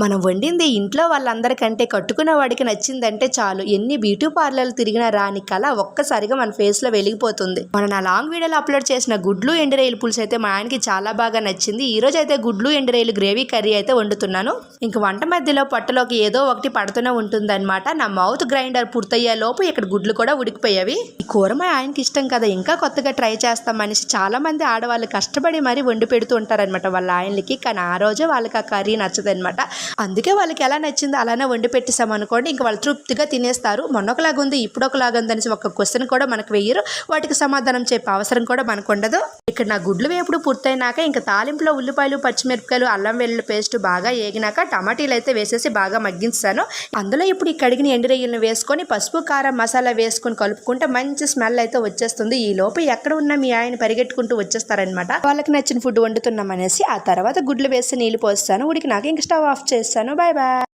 మనం వండింది ఇంట్లో వాళ్ళందరికంటే కట్టుకున్న వాడికి నచ్చిందంటే చాలు. ఎన్ని బ్యూటీ పార్లర్లు తిరిగినా రాని కళ ఒక్కసారిగా మన ఫేస్లో వెలిగిపోతుంది. మనం నా లాంగ్ వీడియోలో అప్లోడ్ చేసిన గుడ్లు ఎండురేలు పులుసు అయితే మా ఆయనకి చాలా బాగా నచ్చింది. ఈ రోజు అయితే గుడ్లు ఎండురేలు గ్రేవీ కర్రీ అయితే వండుతున్నాను. ఇంక వంట మధ్యలో పొట్టలోకి ఏదో ఒకటి పడుతూనే ఉంటుందన్నమాట. నా మౌత్ గ్రైండర్ పూర్తయ్యే లోపు ఇక్కడ గుడ్లు కూడా ఉడికిపోయేవి. ఈ కూర మా ఆయనకి ఇష్టం కదా ఇంకా కొత్తగా ట్రై చేస్తాం మనిషి చాలా మంది ఆడవాళ్ళు కష్టపడి మరీ వండి పెడుతూ ఉంటారనమాట వాళ్ళ ఆయనకి కానీ ఆ రోజే వాళ్ళకి ఆ కర్రీ నచ్చదనమాట అందుకే వాళ్ళకి ఎలా నచ్చిందో అలానే వండి పెట్టేసాం అనుకోండి ఇంకా వాళ్ళు తృప్తిగా తినేస్తారు. మొన్న ఒకలాగా ఉంది ఇప్పుడు ఒకలాగా ఉంది అనేసి ఒక క్వశ్చన్ కూడా మనకు వెయ్యరు వాటికి సమాధానం చెప్పే అవసరం కూడా మనకు ఉండదు. ఇక్కడ నా గుడ్లు వేపుడు పూర్తయినాక ఇంకా తాలింపులో ఉల్లిపాయలు పచ్చిమిరపకాయలు అల్లం వెల్లుల్లి పేస్ట్ బాగా ఏగినాక టమాటీలు అయితే వేసేసి బాగా మగ్గించాను. అందులో ఇప్పుడు ఈ కడిగిన ఎండురొయ్యలను వేసుకొని పసుపు కారం మసాలా వేసుకొని కలుపుకుంటే మంచి స్మెల్ అయితే వచ్చేస్తుంది. ఈ లోపు ఎక్కడ ఉన్నా మీ ఆయన పరిగెట్టుకుంటూ వచ్చేస్తారనమాట. వాళ్ళకి నచ్చిన ఫుడ్ వండుతున్నాం అనేసి ఆ తర్వాత గుడ్లు వేసి నీళ్ళు పోస్తాను. ఉడికి నాకు ఇంక స్టవ్ ఆఫ్ చేస్తాను. Bye bye.